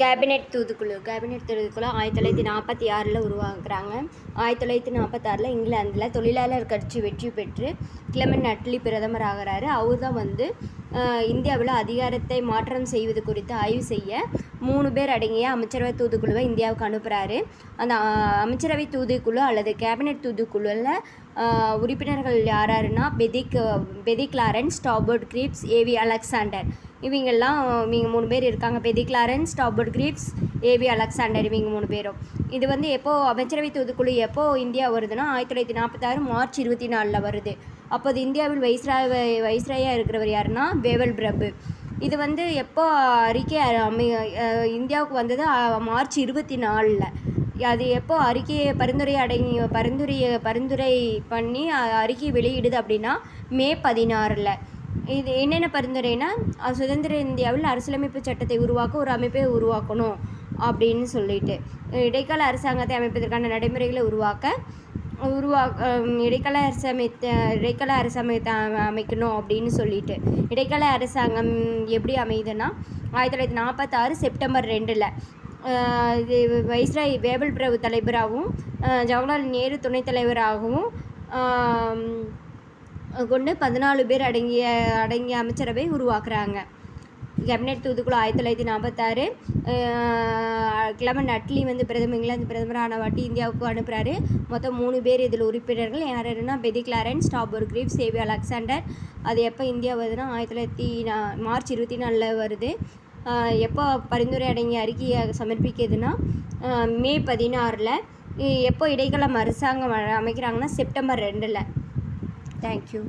Cabinet தூதுக்குழு cabinet தூதுக்குழு ஆயிரத்தி தொள்ளாயிரத்தி நாற்பத்தி ஆறில் உருவாக்குறாங்க. ஆயிரத்தி தொள்ளாயிரத்தி நாற்பத்தாறில் இங்கிலாந்தில் தொழிலாளர் கட்சி வெற்றி பெற்று கிளமன் அட்லி பிரதமர் ஆகிறாரு. அவர் தான் வந்து இந்தியாவில் அதிகாரத்தை மாற்றம் செய்வது குறித்து ஆய்வு செய்ய மூணு பேர் அடங்கிய அமைச்சரவை தூதுக்குழுவை இந்தியாவுக்கு அனுப்புகிறாரு அந்த அமைச்சரவை தூதுக்குழு அல்லது கேபினெட் தூதுக்குழுவில் உறுப்பினர்கள் யார் யாருன்னா Pethick Pethick Lawrence Stafford Cripps A V Alexander. இவங்கெல்லாம் இவங்க மூணு பேர் இருக்காங்க. Pethick Lawrence Stafford Cripps A V Alexander இவங்க மூணு பேரும். இது வந்து எப்போது அமைச்சரவை தூதுக்குழு எப்போது இந்தியா வருதுன்னா ஆயிரத்தி தொள்ளாயிரத்தி நாற்பத்தாறு மார்ச் இருபத்தி நாலில் வருது. அப்போது இந்தியாவில் வைஸ்ராய் வைஸ்ராயாக இருக்கிறவர் யாருன்னா வேவல் பிரபு. இது வந்து எப்போ அறிக்கை அமை இந்தியாவுக்கு வந்தது மார்ச் இருபத்தி நாலில். அது எப்போ அறிக்கையை பரிந்துரை அடங்கி பரிந்துரையை பரிந்துரை பண்ணி அறிக்கை வெளியிடுது அப்படின்னா மே பதினாறில். இது என்னென்ன பரிந்துரைனா சுதந்திர இந்தியாவில் அரசியலமைப்பு சட்டத்தை உருவாக்க ஒரு அமைப்பை உருவாக்கணும் அப்படின்னு சொல்லிட்டு. இடைக்கால அரசாங்கத்தை அமைப்பதற்கான நடைமுறைகளை உருவாக்க உருவா இடைக்கால அரசமைத்த இடைக்கால அரசமைத்த அமைக்கணும் அப்படின்னு சொல்லிட்டு. இடைக்கால அரசாங்கம் எப்படி அமையுதுன்னா ஆயிரத்தி தொள்ளாயிரத்தி நாற்பத்தாறு செப்டம்பர் ரெண்டில் வைஸ்ராய் வேபல் பிரபு தலைவராகவும் ஜவஹர்லால் நேரு துணைத் தலைவராகவும் கொண்டு பதினாலு பேர் அடங்கிய அடங்கிய அமைச்சரவை உருவாக்குறாங்க. கேபினெட் தூதுக்குழு ஆயிரத்தி தொள்ளாயிரத்தி நாற்பத்தாறு கிளமன் அட்லி வந்து பிரதமர் இங்கிலாந்து பிரதமரான வாட்டி இந்தியாவுக்கு அனுப்புகிறாரு மொத்தம் மூணு பேர் இதில் உறுப்பினர்கள். யார் யாருன்னா Pethick Lawrence Stafford Cripps A V Alexander. அது எப்போ இந்தியா வருதுன்னா ஆயிரத்தி தொள்ளாயிரத்தி நா மார்ச் இருபத்தி நாலில் வருது. எப்போ பரிந்துரை அடங்கிய அறிக்கையை சமர்ப்பிக்குதுன்னா மே பதினாறில். எப்போ இடைக்காலம் அரசாங்கம் அமைக்கிறாங்கன்னா செப்டம்பர் ரெண்டில். தேங்க்யூ